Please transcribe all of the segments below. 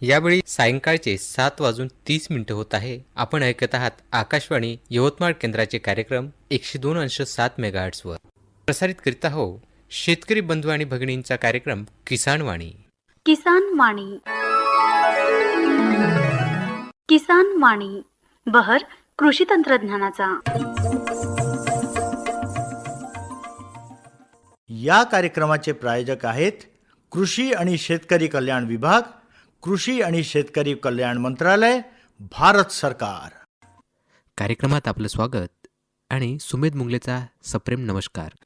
यावेळी सायंकाळचे सात वाजून तीस मिनिटं होत आहे. आपण ऐकत आहात आकाशवाणी यवतमाळ केंद्राचे कार्यक्रम एकशे दोन अंश सात मेगाहर्ट्सवर. प्रसारित करीत आहो शेतकरी बंधू आणि भगिनींचा कार्यक्रम किसानवाणी किसान वाणी. किसान वाणी. बहर कृषी तंत्रज्ञानाचा. या कार्यक्रमाचे प्रायोजक आहेत कृषी आणि शेतकरी कल्याण विभाग कृषी आणि शेतकरी कल्याण मंत्रालय भारत सरकार. कार्यक्रमात आपलं स्वागत आणि सुमेध मुंगलेचा सप्रेम नमस्कार.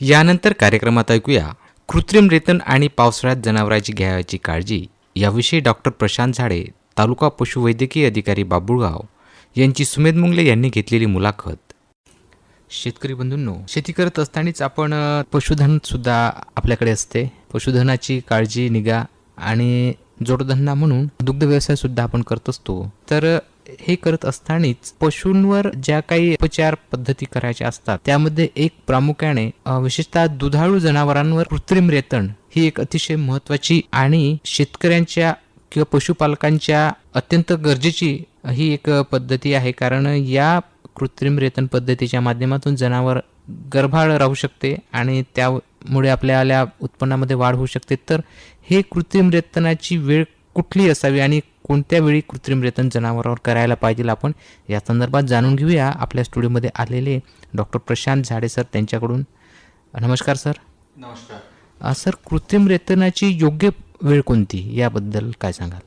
यानंतर कार्यक्रमात ऐकूया कृत्रिम रेतन आणि पावसाळ्यात जनावरांची घ्यावयाची काळजी. याविषयी डॉक्टर प्रशांत झाडे तालुका पशुवैद्यकीय अधिकारी बाबुळगाव यांची सुमेध मुंगले यांनी घेतलेली मुलाखत. शेतकरी बंधूंनो शेती करत असतानाच आपण पशुधन सुद्धा आपल्याकडे असते. पशुधनाची काळजी निगा आणि जोडधंदा म्हणून दुग्ध व्यवसाय सुद्धा आपण करत असतो. तर हे करत असतानाच पशूंवर ज्या काही उपचार पद्धती करायच्या असतात त्यामध्ये एक प्रामुख्याने विशेषतः दुधाळू जनावरांवर कृत्रिम रेतन ही एक अतिशय महत्वाची आणि शेतकऱ्यांच्या किंवा पशुपालकांच्या अत्यंत गरजेची ही एक पद्धती आहे. कारण या कृत्रिम रेतन पद्धतीच्या माध्यमातून जनावर गर्भाळ राहू शकते आणि त्यामुळे आपल्याला उत्पन्नामध्ये वाढ होऊ शकते. तर हे कृत्रिम रेतनाची वेळ कुठली असावी आणि कोणत्या वेळी कृत्रिम रेतन जनावरांवर करायला पाहिजे आपण या संदर्भात जाणून घेऊया. आपल्या स्टुडिओमध्ये आलेले डॉक्टर प्रशांत झाडे सर त्यांच्याकडून. नमस्कार सर. नमस्कार. सर कृत्रिम रेतनाची योग्य वेळ कोणती? याबद्दल काय सांगाल?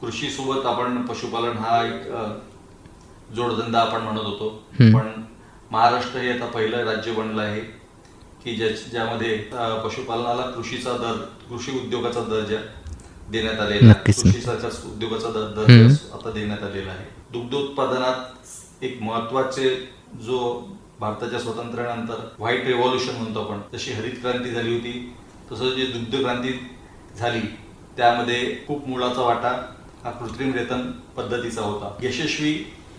कृषीसोबत आपण पशुपालन हा एक जोडधंदा आपण म्हणत होतो. पण महाराष्ट्र हे आता पहिलं राज्य बनलं आहे की ज्या ज्यामध्ये पशुपालनाला कृषीचा दर कृषी उद्योगाचा दर्जा देण्यात आलेला आहे. नक्कीच. कृषीसारख्या उद्योगाचा दर दर्जा आता देण्यात आलेला आहे. दुग्ध उत्पादनात एक महत्त्वाचे जो भारताच्या स्वातंत्र्यानंतर व्हाईट रेव्हॉल्युशन म्हणतो आपण तशी हरित क्रांती झाली होती तसं जे दुग्ध क्रांती झाली त्यामध्ये खूप मुळाचा वाटा हा कृत्रिम रेतन पद्धतीचा होता. यशस्वी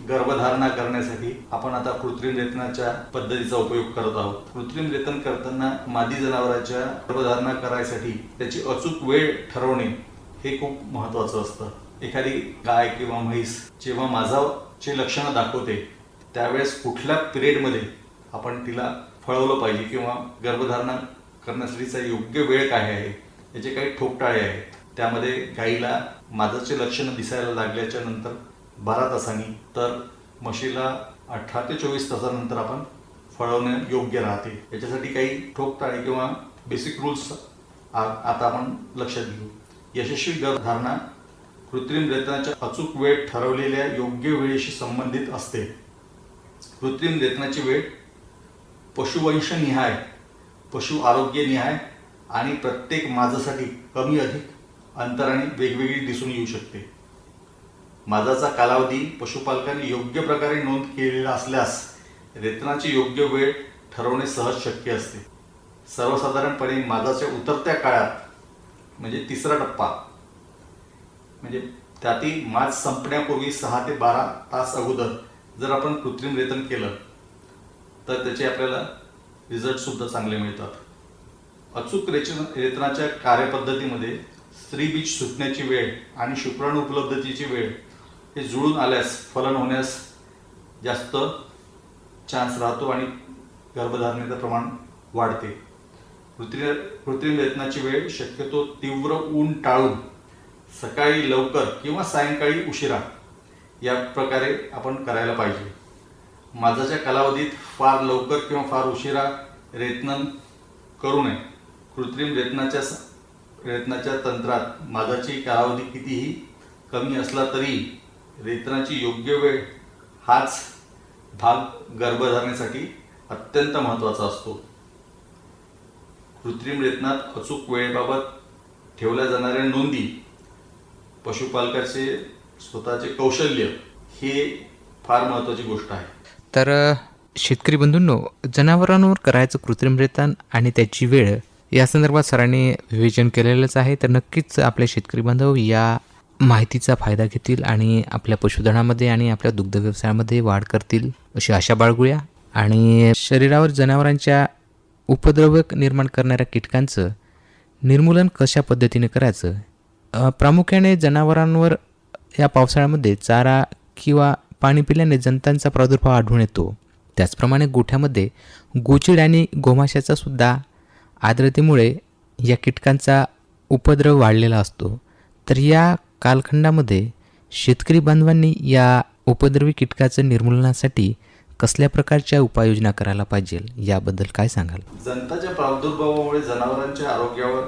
गर्भधारणा करण्यासाठी आपण आता कृत्रिम रेतनाच्या पद्धतीचा उपयोग करत आहोत. कृत्रिम रेतन करताना मादी जनावरांच्या गर्भधारणा करायसाठी त्याची अचूक वेळ ठरवणे हे खूप महत्वाचं असतं. एखादी गाय किंवा म्हैस जेव्हा माझाचे लक्षणं दाखवते त्यावेळेस कुठल्या पिरियडमध्ये आपण तिला फळवलं पाहिजे किंवा गर्भधारणा करण्यासाठीचा योग्य वेळ काय आहे याचे काही ठोकटाळे आहेत त्यामध्ये गाईला माझाचे लक्षणं दिसायला लागल्याच्या नंतर बारा तासांनी तर म्हशीला अठरा ते चोवीस तासानंतर आपण फळवणे योग्य राहते. याच्यासाठी काही ठोकताळे किंवा बेसिक रूल्स आता आपण लक्षात घेऊ. यशस्वी गर्भधारणा कृत्रिम रेतनाच्या अचूक वेळ ठरवलेल्या योग्य वेळेशी संबंधित असते. कृत्रिम रेतनाची वेळ पशुवंशनिहाय पशु आरोग्यनिहाय आणि प्रत्येक माझासाठी कमी अधिक अंतराने वेगवेगळी दिसून येऊ शकते. माझाचा कालावधी पशुपालकांनी योग्य प्रकारे नोंद केलेला असल्यास रेतनाची योग्य वेळ ठरवणे सहज शक्य असते. सर्वसाधारणपणे माझाच्या उतरत्या काळात म्हणजे तिसरा टप्पा. म्हणजे त्यातील मार्च संपण्यापूर्वी सहा ते बारा तास अगोदर जर आपण कृत्रिम रेतन केलं तर त्याचे आपल्याला रिझल्ट सुद्धा चांगले मिळतात. अचूक रेचन रेतनाच्या कार्यपद्धतीमध्ये स्त्री बीज सुटण्याची वेळ आणि शुक्राणू उपलब्धतेची वेळ हे जुळून आल्यास फलन होण्यास जास्त चान्स राहतो आणि गर्भधारणेचं प्रमाण वाढते. कृत्रिम कृत्रिम रेतनाची वेळ शक्यतो तीव्र ऊन टाळून सकाळी लवकर किंवा सायंकाळी उशिरा या प्रकारे आपण करायला पाहिजे. माझाच्या कालावधीत फार लवकर किंवा फार उशिरा रेतनन करू नये. कृत्रिम रेतनाच्या स- रेतनाच्या तंत्रात माझाची कालावधी कितीही कमी असला तरी रेतनाची योग्य वेळ हाच भाग गर्भधारणेसाठी अत्यंत महत्त्वाचा असतो. कृत्रिम रेतनात अचूक वेळेबाबत ठेवल्या जाणाऱ्या नोंदी पशुपालकाचे स्वतःचे कौशल्य हे फार महत्त्वाची गोष्ट आहे. तर शेतकरी बंधूंनो जनावरांवर करायचं कृत्रिम रेतन आणि त्याची वेळ या संदर्भात सरांनी विवेचन केलेलंच आहे. तर नक्कीच आपले शेतकरी बांधव या माहितीचा फायदा घेतील आणि आपल्या पशुधनामध्ये आणि आपल्या दुग्ध व्यवसायामध्ये वाढ करतील अशी आशा बाळगूया. आणि शरीरावर जनावरांच्या उपद्रवक निर्माण करणाऱ्या कीटकांचं निर्मूलन कशा पद्धतीने करायचं? प्रामुख्याने जनावरांवर या पावसाळ्यामध्ये चारा किंवा पाणी पिल्याने जंतांचा प्रादुर्भाव आढळून येतो. त्याचप्रमाणे गोठ्यामध्ये गोचिड आणि गोमाशाचा सुद्धा आर्द्रतेमुळे या कीटकांचा उपद्रव वाढलेला असतो. तर या कालखंडामध्ये शेतकरी बांधवांनी या उपद्रवी कीटकाचं निर्मूलनासाठी कसल्या प्रकारच्या उपाययोजना करायला पाहिजे याबद्दल काय सांगाल? जंताच्या प्रादुर्भावामुळे जनावरांच्या आरोग्यावर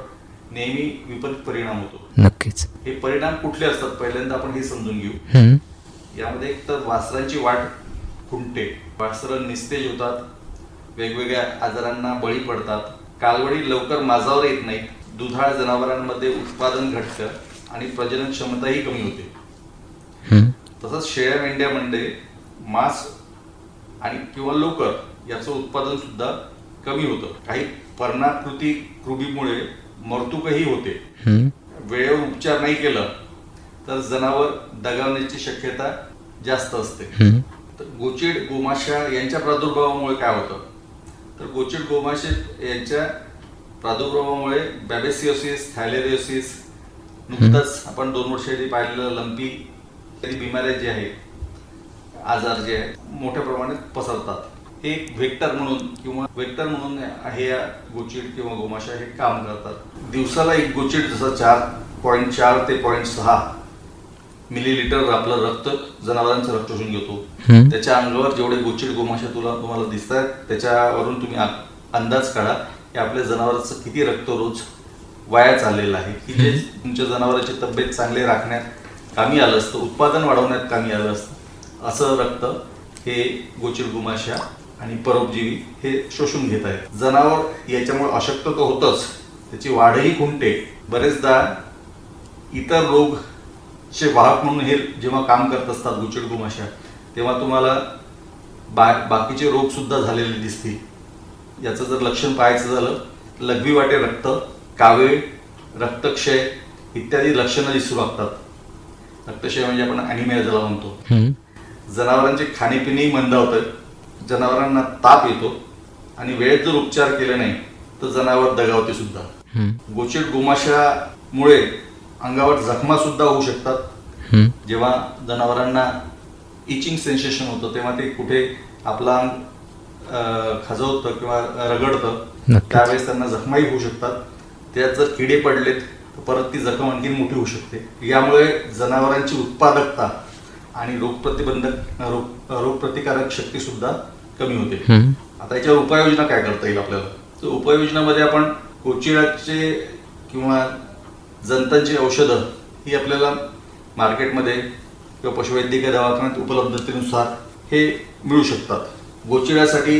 नेहमी विपरीत परिणाम होतो. नक्कीच. हे परिणाम कुठले असतात? पहिल्यांदा आपण हे समजून घेऊ. यामध्ये एक तर वासरांची वाढ खुंटते. वासरं निस्तेज होतात. वेगवेगळ्या आजारांना बळी पडतात. कालवडी लवकर माझावर येत नाहीत. दुधाळ जनावरांमध्ये उत्पादन घटतं आणि प्रजनन क्षमताही कमी होते. तसंच शेळ्या मेंढ्यामध्ये मांस आणि किंवा लोकर याचं उत्पादन सुद्धा कमी होतं. काही पर्णाकृती कृमीमुळे मर्तुकही होते. वेळेवर उपचार नाही केलं तर जनावर दगावण्याची शक्यता जास्त असते. तर गोचिड गोमाशा यांच्या प्रादुर्भावामुळे काय होतं? तर गोचिड गोमाशे यांच्या प्रादुर्भावामुळे बॅबेसिओसिस थायलेरिओसिस नुकतंच आपण दोन वर्ष पाहिलेलं लंपी इत्यादी बिमाऱ्या जे आहेत आजार जे आहेत मोठ्या प्रमाणात पसरतात. हे एक व्हेक्टर म्हणून किंवा व्हेक्टर म्हणून हे या गोचिड किंवा गोमाशा हे काम करतात. दिवसाला एक गोचिड जसं चार पॉईंट चार ते पॉईंट सहा मिलीलिटर आपलं रक्त जनावरांचं रक्त शोषून घेतो. त्याच्या अंगावर जेवढे गोचिड गोमाशा तुला तुम्हाला दिसत आहेत त्याच्यावरून तुम्ही अंदाज काढा की आपल्या जनावरांचं किती रक्त रोज वाया चाललेलं आहे. की जे तुमच्या जनावरांची तब्येत चांगली राखण्यात कामी आलं असतं उत्पादन वाढवण्यात कामी आलं असतं. असं रक्त हे गोचिड गुमाशा आणि परोपजीवी हे शोषून घेत आहेत. जनावर याच्यामुळे अशक्त तर होतच. त्याची वाढही खुंटते बरेचदा इतर रोग चे वाहक म्हणून हे जेव्हा काम करत असतात गुचिड गुमाशा तेव्हा तुम्हाला बा बाकीचे रोग सुद्धा झालेले दिसतील. याचं जर लक्षण पाहायचं झालं लघवी वाटे रक्त कावे रक्तक्षय इत्यादी लक्षणं दिसू लागतात. रक्तक्षय म्हणजे आपण अॅनिमिया ज्याला म्हणतो. जनावरांचे खाणेपिणेही मंदावतं जनावरांना ताप येतो आणि वेळेत जर उपचार केले नाही तर जनावर दगावते सुद्धा. गोचिड गोमाशामुळे अंगावर जखमा सुद्धा होऊ शकतात. जेव्हा जनावरांना इचिंग सेन्सेशन होतं तेव्हा ते कुठे आपला अंग खाजवतं किंवा रगडतं. त्यावेळेस त्यांना जखमाही होऊ शकतात. त्यात जर किडे पडलेत परत ती जखम आणखी मोठी होऊ शकते. यामुळे जनावरांची उत्पादकता आणि रोगप्रतिबंधक रोग रोगप्रतिकारक शक्ती सुद्धा कमी होते. आता याच्यावर उपाययोजना काय करता येईल आपल्याला? तर उपाययोजनामध्ये आपण कोचिळाचे किंवा जंतांची औषधं ही आपल्याला मार्केटमध्ये किंवा पशुवैद्यकीय दवाखान्यात उपलब्धतेनुसार हे मिळू शकतात. गोचिळ्यासाठी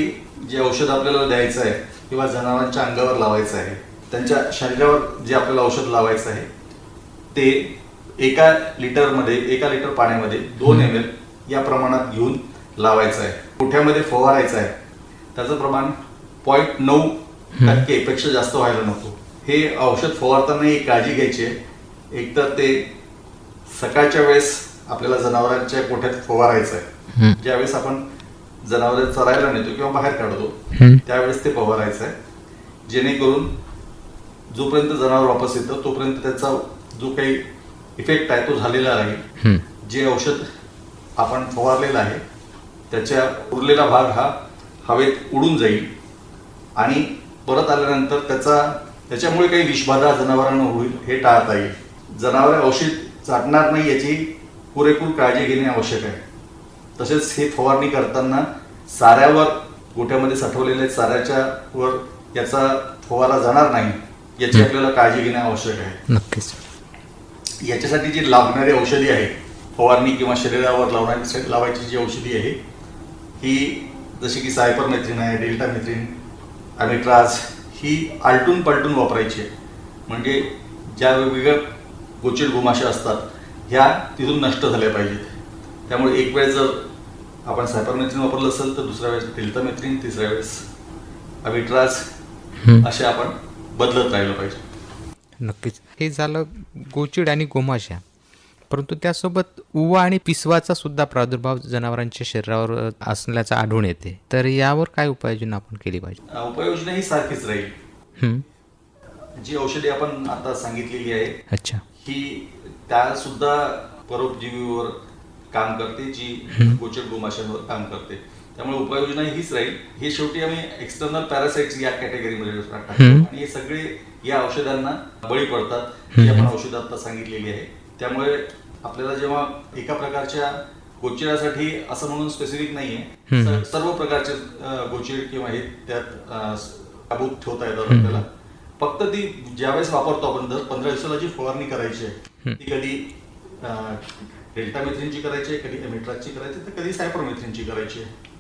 जे औषध आपल्याला द्यायचं आहे किंवा जनावरांच्या अंगावर लावायचं आहे त्यांच्या शरीरावर जे आपल्याला औषध लावायचं आहे ते एका लिटरमध्ये एका लिटर पाण्यामध्ये दोन एम एल या प्रमाणात घेऊन लावायचं आहे. मोठ्यामध्ये फवारायचं आहे. त्याचं प्रमाण पॉईंट नऊ टक्केपेक्षा जास्त व्हायला नको. हे औषध फवारताना एक काळजी घ्यायची आहे. एकतर ते सकाळच्या वेळेस आपल्याला जनावरांच्या कोठ्यात फवारायचं आहे. ज्यावेळेस आपण जनावर चरायला नेतो किंवा बाहेर काढतो. त्यावेळेस ते फवारायचं आहे. जेणेकरून जोपर्यंत जनावर वापस येतं तोपर्यंत त्याचा जो काही इफेक्ट आहे तो झालेला राहील हं. जे औषध आपण फवारलेलं आहे त्याच्या उरलेला भाग हा हवेत उडून जाईल आणि परत आल्यानंतर त्याचा त्याच्यामुळे काही विषबाधा जनावरांना होईल हे टाळता येईल. जनावरे औषध चाटणार नाही याची पुरेपूर काळजी घेणे आवश्यक आहे. तसेच हे फवारणी करताना साऱ्यावर गोठ्यामध्ये साठवलेल्या चाऱ्याच्या वर याचा फवारा जाणार नाही याची आपल्याला काळजी घेणे आवश्यक आहे. नक्कीच. याच्यासाठी जी लागणारी औषधी आहे फवारणी किंवा शरीरावर लावणारी लावायची जी औषधी आहे ही जशी की सायपरमेथ्रिन आहे डेल्टामेथ्रिन अमिट्राज ही आलटून पलटून वापरायची आहे. म्हणजे ज्या वेगवेगळ्या गोचिड गोमाशा असतात ह्या तिथून नष्ट झाल्या पाहिजेत. त्यामुळे एक वेळ जर आपण सायपरमेथ्रिन वापरलं असेल तर दुसऱ्या वेळेस डेल्टामेथ्रिन तिसऱ्या वेळेस अमिट्राज असे आपण बदलत राहिलं पाहिजे. नक्कीच. हे झालं गोचिड आणि गोमाशा परंतु त्यासोबत उवा आणि पिसवाचा सुद्धा प्रादुर्भाव जनावरांच्या शरीरावर असल्याचा आढळून येते. तर यावर काय उपाययोजना आपण केली पाहिजे? उपाययोजना ही सारखीच राहील. जी औषधी आपण आता सांगितलेली आहे अच्छा. ही त्या सुद्धा परोपजीवीवर काम करते जी गोचर गोमाशांवर काम करते. त्यामुळे उपाययोजना हीच राहील. हे शेवटी आम्ही एक्सटर्नल पॅरासाइट्स या कॅटेगरीमध्ये टाकतो. आणि हे सगळे या औषधांना बळी पडतात. ही आपण औषधं आता सांगितलेली आहे. त्यामुळे आपल्याला जेव्हा एका प्रकारच्या गोचिरासाठी असं म्हणून स्पेसिफिक नाहीये. सर्व प्रकारचे गोचीर किंवा हे त्यात काबूत ठेवता येतात आपल्याला. फक्त ती ज्यावेळेस वापरतो आपण दर पंधरा दिवसाला जी फवारणी करायची आहे ती कधी डेल्टामेथ्रिनची करायची आहे कधी एमिट्राजची करायची तर कधी सायपरमेथ्रिनची करायची आहे.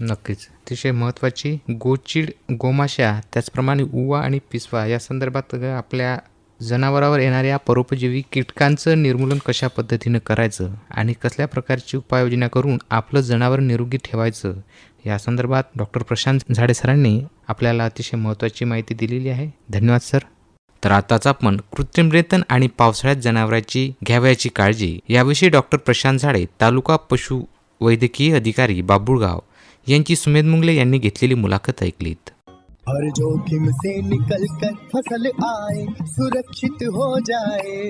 नक्कीच. अतिशय महत्त्वाची गोचिड गोमाशा त्याचप्रमाणे उवा आणि पिसवा या संदर्भात आपल्या जनावरावर येणाऱ्या परोपजीवी कीटकांचं निर्मूलन कशा पद्धतीनं करायचं आणि कसल्या प्रकारची उपाययोजना करून आपलं जनावर निरोगी ठेवायचं या संदर्भात डॉक्टर प्रशांत झाडे सरांनी आपल्याला अतिशय महत्त्वाची माहिती दिलेली आहे. धन्यवाद सर. तर आताच आपण कृत्रिम रेतन आणि पावसाळ्यात जनावरांची घ्यावयाची काळजी याविषयी डॉक्टर प्रशांत झाडे तालुका पशु वैद्यकीय अधिकारी बाबुळगाव यांची सुमेध मुंगले यांनी घेतलेली मुलाखत ऐकलीत. हर जोखिम से निकल कर फसल आए सुरक्षित हो जाए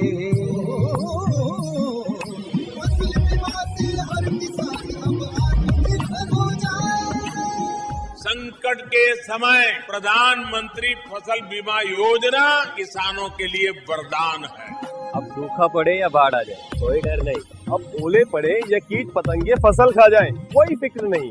फसल बीमा से हर किसान अब आत्मनिर्भर हो जाए। संकट के समय प्रधानमंत्री फसल बीमा योजना किसानों के लिए वरदान है। अब सूखा पड़े या बाढ़ आ जाए कोई डर नहीं। अब ओले पड़े या कीट पतंगे फसल खा जाए कोई फिक्र नहीं।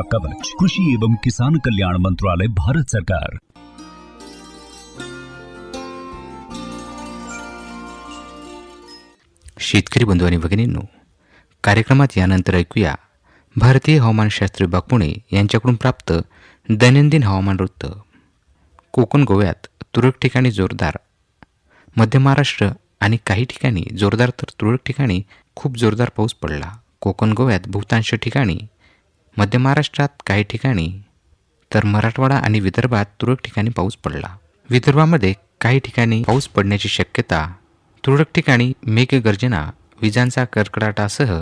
कवच कृषी एवं किसान कल्याण मंत्रालय भारत सरकार. शेतकरी बंधू आणि भगिनींनो कार्यक्रमात यानंतर ऐकूया भारतीय हवामानशास्त्री विभाग पुणे यांच्याकडून प्राप्त दैनंदिन हवामान वृत्त. कोकण गोव्यात तुरळक ठिकाणी जोरदार मध्य महाराष्ट्र आणि काही ठिकाणी जोरदार तर तुरळक ठिकाणी खूप जोरदार पाऊस पडला. कोकण गोव्यात बहुतांश ठिकाणी मध्य महाराष्ट्रात काही ठिकाणी तर मराठवाडा आणि विदर्भात तुरळक ठिकाणी पाऊस पडला. विदर्भामध्ये काही ठिकाणी पाऊस पडण्याची शक्यता तुरळक ठिकाणी मेघगर्जना विजांचा कडकडाटासह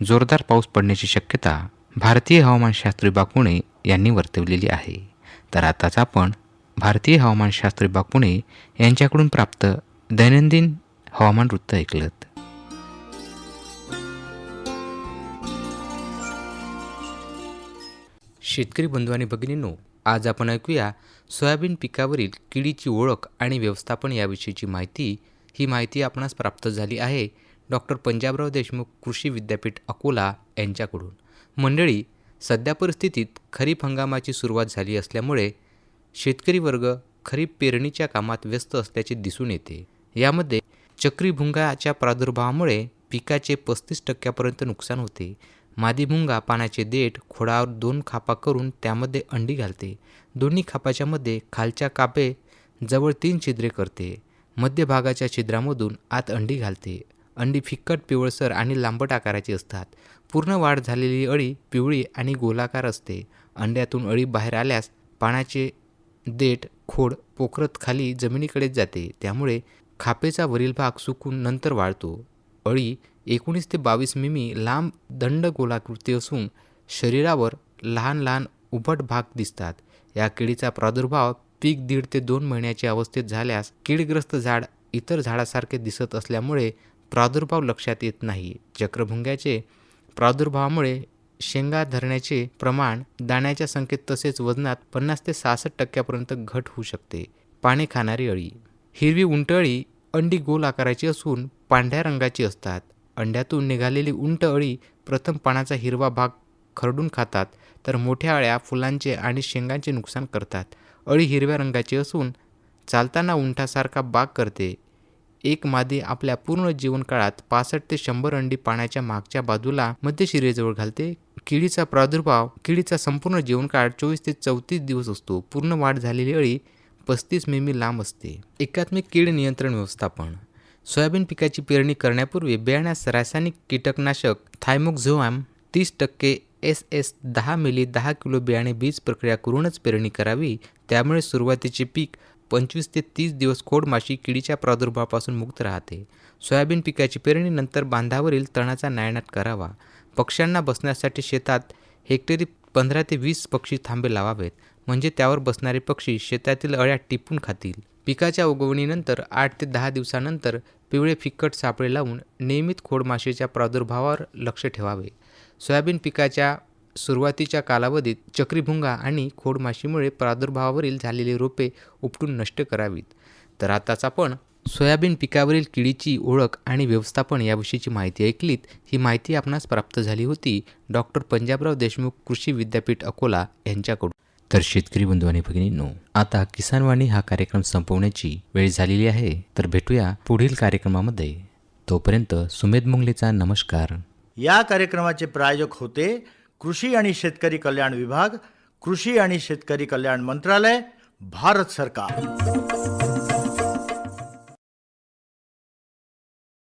जोरदार पाऊस पडण्याची शक्यता भारतीय हवामानशास्त्री विभाग पुणे यांनी वर्तवलेली आहे. तर आताच आपण भारतीय हवामानशास्त्री विभाग पुणे यांच्याकडून प्राप्त दैनंदिन हवामान वृत्त ऐकलं शेतकरी बंधू आणि भगिनींनो आज आपण ऐकूया सोयाबीन पिकावरील किडीची ओळख आणि व्यवस्थापन याविषयीची माहिती. ही माहिती आपणास प्राप्त झाली आहे डॉक्टर पंजाबराव देशमुख कृषी विद्यापीठ अकोला यांच्याकडून. मंडळी सध्या परिस्थितीत खरीप हंगामाची सुरुवात झाली असल्यामुळे शेतकरी वर्ग खरीप पेरणीच्या कामात व्यस्त असल्याचे दिसून येते. यामध्ये चक्रीभुंगाच्या प्रादुर्भावामुळे पिकाचे पस्तीस टक्क्यापर्यंत नुकसान होते. मादीमुंगा पानाचे देठ खोडावर दोन खापा करून त्यामध्ये अंडी घालते. दोन्ही खापाच्या मध्ये खालच्या कापे जवळ तीन छिद्रे करते. मध्यभागाच्या छिद्रामधून आत अंडी घालते. अंडी फिक्कट पिवळसर आणि लांबट आकाराची असतात. पूर्ण वाढ झालेली अळी पिवळी आणि गोलाकार असते. अंड्यातून अळी बाहेर आल्यास पानाचे देठ खोड पोखरत खाली जमिनीकडेच जाते. त्यामुळे खापेचा वरील भाग सुकून नंतर वाळतो अळी एकोणीस ते बावीस मिमी लांब दंड गोलाकृती असून शरीरावर लहान लहान उभट भाग दिसतात. या किडीचा प्रादुर्भाव पीक दीड ते दोन महिन्याच्या अवस्थेत झाल्यास कीडग्रस्त झाड इतर झाडासारखे दिसत असल्यामुळे प्रादुर्भाव लक्षात येत नाही. चक्रभुंग्याचे प्रादुर्भावामुळे शेंगा धरण्याचे प्रमाण दाण्याच्या संख्येत तसेच वजनात पन्नास ते सहासष्ट टक्क्यापर्यंत घट होऊ शकते. पाने खाणारी अळी. हिरवी उंटअळी अंडी गोल आकाराची असून पांढऱ्या रंगाची असतात. अंड्यातून निघालेली उंट अळी प्रथम पानाचा हिरवा भाग खरडून खातात तर मोठ्या अळ्या फुलांचे आणि शेंगांचे नुकसान करतात. अळी हिरव्या रंगाची असून चालताना उंटासारखा बाग करते. एक मादी आपल्या पूर्ण जीवनकाळात पासष्ट ते शंभर अंडी पाण्याच्या मागच्या बाजूला मध्य शिरेजवळ घालते. किडीचा प्रादुर्भाव किडीचा संपूर्ण जीवनकाळ चोवीस ते चौतीस दिवस असतो. पूर्ण वाढ झालेली अळी पस्तीस मिमी लांब असते. एकात्मिक कीड नियंत्रण व्यवस्थापन सोयाबीन पिकाची पेरणी करण्यापूर्वी बियाण्यास रासायनिक कीटकनाशक थायमोक्झोॲम तीस टक्के एस एस दहा मिली दहा किलो बियाणे बीज प्रक्रिया करूनच पेरणी करावी. त्यामुळे सुरुवातीचे पीक पंचवीस ते तीस दिवस खोडमाशी किडीच्या प्रादुर्भावापासून मुक्त राहते. सोयाबीन पिकाची पेरणीनंतर बांधावरील तणाचा नायनाट करावा. पक्ष्यांना बसण्यासाठी शेतात हेक्टरी पंधरा ते वीस पक्षी थांबे लावावेत म्हणजे त्यावर बसणारे पक्षी शेतातील अळ्या टिपून खातील. पिकाच्या उगवणीनंतर आठ ते दहा दिवसानंतर पिवळे फिक्कट सापळे लावून नियमित खोडमाशीच्या प्रादुर्भावावर लक्ष ठेवावे. सोयाबीन पिकाच्या सुरुवातीच्या कालावधीत चक्रीभुंगा आणि खोडमाशीमुळे प्रादुर्भावावरील झालेली रोपे उपटून नष्ट करावीत. तर आताच आपण सोयाबीन पिकावरील किडीची ओळख आणि व्यवस्थापन याविषयीची माहिती ऐकलीत. ही माहिती आपणास प्राप्त झाली होती डॉक्टर पंजाबराव देशमुख कृषी विद्यापीठ अकोला यांच्याकडून. तर शेतकरी बंधू आणि भगिनींनो आता किसानवाणी हा कार्यक्रम संपवण्याची वेळ झालेली आहे. तर भेटूया पुढील कार्यक्रमामध्ये. तोपर्यंत सुमेध मुंगलेचा नमस्कार. या कार्यक्रमाचे प्रायोजक होते कृषी आणि शेतकरी कल्याण विभाग कृषी आणि शेतकरी कल्याण मंत्रालय भारत सरकार.